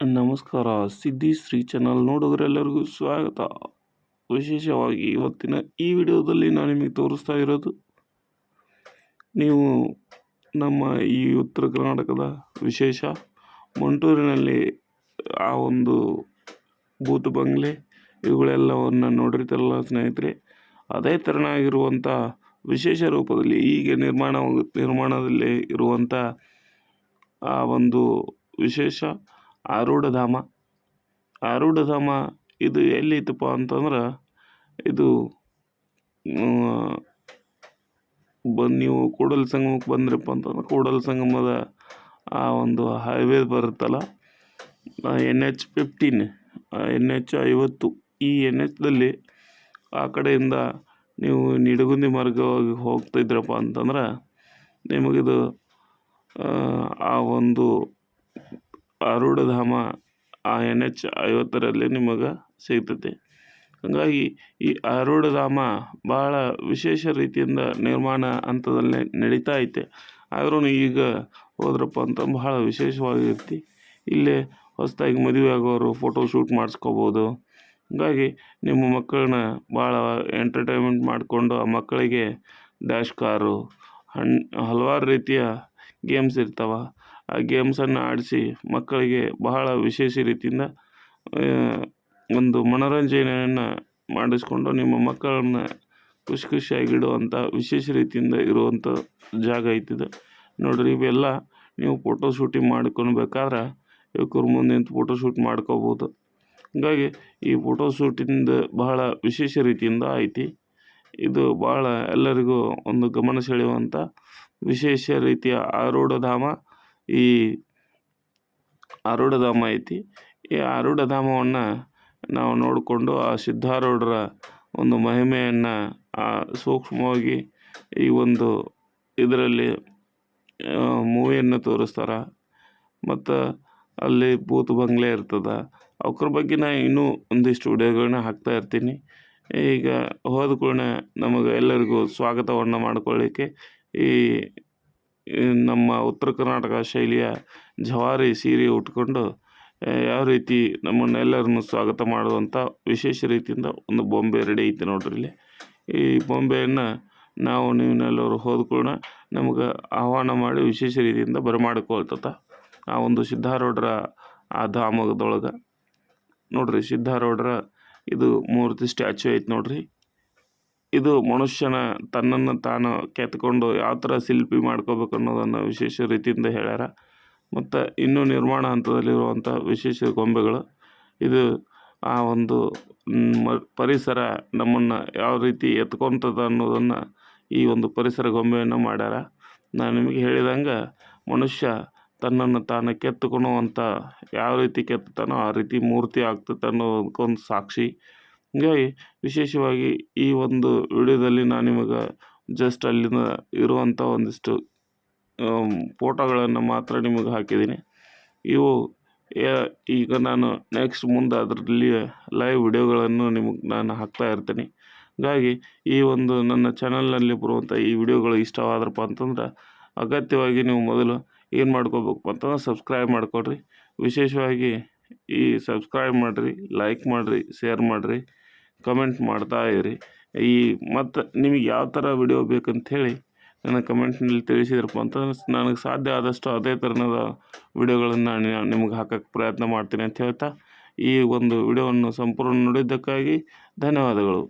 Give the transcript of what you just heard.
ನಮಸ್ಕಾರ. ಸಿದ್ದಿ ಶ್ರೀ ಚಾನಲ್ ನೋಡೋದ್ರೆಲ್ಲರಿಗೂ ಸ್ವಾಗತ. ವಿಶೇಷವಾಗಿ ಇವತ್ತಿನ ಈ ವಿಡಿಯೋದಲ್ಲಿ ನಾನು ನಿಮಗೆ ತೋರಿಸ್ತಾ ಇರೋದು, ನೀವು ನಮ್ಮ ಈ ಉತ್ತರ ಕರ್ನಾಟಕದ ವಿಶೇಷ ಮಂಟೂರಿನಲ್ಲಿ ಆ ಒಂದು ಭೂತ ಬಂಗ್ಲೆ, ಇವುಗಳೆಲ್ಲವನ್ನು ನೋಡಿರ್ತಾರಲ್ಲ ಸ್ನೇಹಿತರೆ, ಅದೇ ತೆರನಾಗಿರುವಂಥ ವಿಶೇಷ ರೂಪದಲ್ಲಿ ಈಗ ನಿರ್ಮಾಣ ನಿರ್ಮಾಣದಲ್ಲಿ ಇರುವಂಥ ಆ ಒಂದು ವಿಶೇಷ ಆರೂಢಧಾಮ. ಆರೂಢಧಾಮ ಇದು ಎಲ್ಲೈತಪ್ಪ ಅಂತಂದ್ರೆ ಇದು ಬಂದು ನೀವು ಕೂಡಲ ಸಂಗಮಕ್ಕೆ ಬಂದ್ರಪ್ಪ ಅಂತಂದ್ರೆ ಕೂಡಲ ಸಂಗಮದ ಆ ಒಂದು ಹೈವೇ ಬರುತ್ತಲ್ಲ N H fifteen N H ಐವತ್ತು. ಈ ಎನ್ ಎಚ್ದಲ್ಲಿ ಆ ಕಡೆಯಿಂದ ನೀವು ನಿಡಗುಂದಿ ಮಾರ್ಗವಾಗಿ ಹೋಗ್ತಿದ್ರಪ್ಪ ಅಂತಂದ್ರೆ ನಿಮಗಿದು ಆ ಒಂದು ಆರೂಢಧಾಮ ಆ ಎನ್ ಎಚ್ ಐವತ್ತರಲ್ಲಿ ನಿಮಗೆ ಸಿಗ್ತೈತಿ ಹಾಗಾಗಿ ಈ ಆರೂಢಧಾಮ ಭಾಳ ವಿಶೇಷ ರೀತಿಯಿಂದ ನಿರ್ಮಾಣ ಹಂತದಲ್ಲಿ ನಡೀತಾ ಐತೆ. ಆದ್ರೂ ಈಗ ಹೋದ್ರಪ್ಪ ಅಂತ ಬಹಳ ವಿಶೇಷವಾಗಿರ್ತಿ ಇಲ್ಲೇ ಹೊಸದಾಗಿ ಮದುವೆ ಆಗೋರು ಫೋಟೋ ಶೂಟ್ ಮಾಡಿಸ್ಕೋಬೋದು. ಹಾಗಾಗಿ ನಿಮ್ಮ ಮಕ್ಕಳನ್ನ ಭಾಳ ಎಂಟರ್ಟೈನ್ಮೆಂಟ್ ಮಾಡಿಕೊಂಡು ಆ ಮಕ್ಕಳಿಗೆ ಡ್ಯಾಶ್ ಕಾರು ಹಣ್ಣು ಹಲವಾರು ರೀತಿಯ ಗೇಮ್ಸ್ ಇರ್ತಾವೆ. ಆ ಗೇಮ್ಸನ್ನು ಆಡಿಸಿ ಮಕ್ಕಳಿಗೆ ಬಹಳ ವಿಶೇಷ ರೀತಿಯಿಂದ ಒಂದು ಮನೋರಂಜನೆಯನ್ನು ಮಾಡಿಸ್ಕೊಂಡು ನಿಮ್ಮ ಮಕ್ಕಳನ್ನು ಖುಷಿ ಖುಷಿಯಾಗಿಡುವಂಥ ವಿಶೇಷ ರೀತಿಯಿಂದ ಇರುವಂಥ ಜಾಗ ಐತಿದು ನೋಡಿರಿ, ಇವೆಲ್ಲ ನೀವು ಫೋಟೋ ಶೂಟಿಂಗ್ ಮಾಡ್ಕೊಳ್ಬೇಕಾದ್ರೆ ಯುವಕರು ಮುಂದೆ ನಿಂತು ಫೋಟೋ ಶೂಟ್ ಮಾಡ್ಕೋಬೋದು. ಹಾಗಾಗಿ ಈ ಫೋಟೋ ಶೂಟಿಂದ ಬಹಳ ವಿಶೇಷ ರೀತಿಯಿಂದ ಐತಿ. ಇದು ಭಾಳ ಎಲ್ಲರಿಗೂ ಒಂದು ಗಮನ ಸೆಳೆಯುವಂಥ ವಿಶೇಷ ರೀತಿಯ ಆರೂಢಧಾಮ. ಈ ಆರೂಢಧಾಮ ಐತಿ. ಈ ಆರೂಢಧಾಮವನ್ನು ನಾವು ನೋಡಿಕೊಂಡು ಆ ಸಿದ್ಧಾರೂಢರ ಒಂದು ಮಹಿಮೆಯನ್ನು ಸೂಕ್ಷ್ಮವಾಗಿ ಈ ಒಂದು ಇದರಲ್ಲಿ ಮೂವಿಯನ್ನು ತೋರಿಸ್ತಾರೆ. ಮತ್ತು ಅಲ್ಲಿ ಭೂತ ಬಂಗ್ಲೆ ಇರ್ತದೆ. ಅವ್ರ ಬಗ್ಗೆ ನಾ ಇನ್ನೂ ಒಂದಿಷ್ಟು ವಿಡಿಯೋಗಳನ್ನ ಹಾಕ್ತಾ ಇರ್ತೀನಿ. ಈಗ ಹೋದ ಕೂಡ ನಮಗೆ ಎಲ್ಲರಿಗೂ ಸ್ವಾಗತವನ್ನು ಮಾಡ್ಕೊಳ್ಳಿಕ್ಕೆ ಈ ನಮ್ಮ ಉತ್ತರ ಕರ್ನಾಟಕ ಶೈಲಿಯ ಜವಾರಿ ಸೀರೆ ಉಟ್ಕೊಂಡು ಯಾವ ರೀತಿ ನಮ್ಮನ್ನೆಲ್ಲರನ್ನು ಸ್ವಾಗತ ಮಾಡುವಂಥ ವಿಶೇಷ ರೀತಿಯಿಂದ ಒಂದು ಬೊಂಬೆ ರೆಡಿ ಐತೆ ನೋಡ್ರಿ ಇಲ್ಲಿ. ಈ ಬೊಂಬೆಯನ್ನು ನಾವು ನೀವೆಲ್ಲರೂ ಹೋದ ಕೂಡಲೇ ನಮಗೆ ಆಹ್ವಾನ ಮಾಡಿ ವಿಶೇಷ ರೀತಿಯಿಂದ ಬರಮಾಡಿಕೊಳ್ತದ ಆ ಒಂದು ಸಿದ್ಧಾರೂಢರ, ಆ ಧಾಮದೊಳಗೆ ನೋಡ್ರಿ ಸಿದ್ಧಾರೂಢರ ಇದು ಮೂರ್ತಿ ಸ್ಟ್ಯಾಚು ಐತೆ ನೋಡ್ರಿ. ಇದು ಮನುಷ್ಯನ ತನ್ನನ್ನು ತಾನು ಕೆತ್ಕೊಂಡು ಯಾವ ಥರ ಶಿಲ್ಪಿ ಮಾಡ್ಕೋಬೇಕು ಅನ್ನೋದನ್ನು ವಿಶೇಷ ರೀತಿಯಿಂದ ಹೇಳ್ಯಾರ. ಮತ್ತು ಇನ್ನೂ ನಿರ್ಮಾಣ ಹಂತದಲ್ಲಿರುವಂಥ ವಿಶೇಷ ಗೊಂಬೆಗಳು. ಇದು ಆ ಒಂದು ಪರಿಸರ ನಮ್ಮನ್ನು ಯಾವ ರೀತಿ ಎತ್ಕೊತದ ಅನ್ನೋದನ್ನು ಈ ಒಂದು ಪರಿಸರ ಗೊಂಬೆಯನ್ನು ಮಾಡ್ಯಾರ. ನಾನು ನಿಮಗೆ ಹೇಳಿದಂಗೆ ಮನುಷ್ಯ ತನ್ನನ್ನು ತಾನು ಕೆತ್ತುಕೊಳ್ಳುವಂಥ ಯಾವ ರೀತಿ ಕೆತ್ತುತ್ತಾನೋ ಆ ರೀತಿ ಮೂರ್ತಿ ಆಗ್ತದೆ ಅನ್ನೋದಕ್ಕೊಂದು ಸಾಕ್ಷಿ. ಹೀಗಾಗಿ ವಿಶೇಷವಾಗಿ ಈ ಒಂದು ವಿಡಿಯೋದಲ್ಲಿ ನಾನು ನಿಮಗೆ ಜಸ್ಟ್ ಅಲ್ಲಿನ ಇರುವಂಥ ಒಂದಿಷ್ಟು ಫೋಟೋಗಳನ್ನು ಮಾತ್ರ ನಿಮಗೆ ಹಾಕಿದ್ದೀನಿ. ಇವು ಈಗ ನಾನು ನೆಕ್ಸ್ಟ್ ಮುಂದೆ ಅದರಲ್ಲಿ ಲೈವ್ ವಿಡಿಯೋಗಳನ್ನು ನಿಮಗೆ ನಾನು ಹಾಕ್ತಾ ಇರ್ತೀನಿ. ಹಾಗಾಗಿ ಈ ಒಂದು ನನ್ನ ಚಾನಲ್ನಲ್ಲಿ ಬರುವಂಥ ಈ ವಿಡಿಯೋಗಳು ಇಷ್ಟವಾದ್ರಪ್ಪ ಅಂತಂದ್ರೆ, ಅಗತ್ಯವಾಗಿ ನೀವು ಮೊದಲು ಏನು ಮಾಡ್ಕೋಬೇಕು ಅಂತಂದ್ರೆ ಸಬ್ಸ್ಕ್ರೈಬ್ ಮಾಡ್ಕೊಳ್ರಿ. ವಿಶೇಷವಾಗಿ ಈ ಸಬ್ಸ್ಕ್ರೈಬ್ ಮಾಡಿರಿ ಲೈಕ್ ಮಾಡಿರಿ ಶೇರ್ ಮಾಡಿರಿ ಕಮೆಂಟ್ ಮಾಡ್ತಾ ಇರಿ. ಈ ಮತ್ತು ನಿಮಗೆ ಯಾವ ಥರ ವಿಡಿಯೋ ಬೇಕಂಥೇಳಿ ನನ್ನ ಕಮೆಂಟ್ನಲ್ಲಿ ತಿಳಿಸಿದ್ರಪ್ಪ ಅಂತಂದ್ರೆ ನನಗೆ ಸಾಧ್ಯ ಆದಷ್ಟು ಅದೇ ಥರನದ ವಿಡಿಯೋಗಳನ್ನು ನಾನು ನಿಮ್ಗೆ ಹಾಕೋಕ್ಕೆ ಪ್ರಯತ್ನ ಮಾಡ್ತೀನಿ ಅಂತ ಹೇಳ್ತಾ ಈ ಒಂದು ವಿಡಿಯೋವನ್ನು ಸಂಪೂರ್ಣ ನೋಡಿದ್ದಕ್ಕಾಗಿ ಧನ್ಯವಾದಗಳು.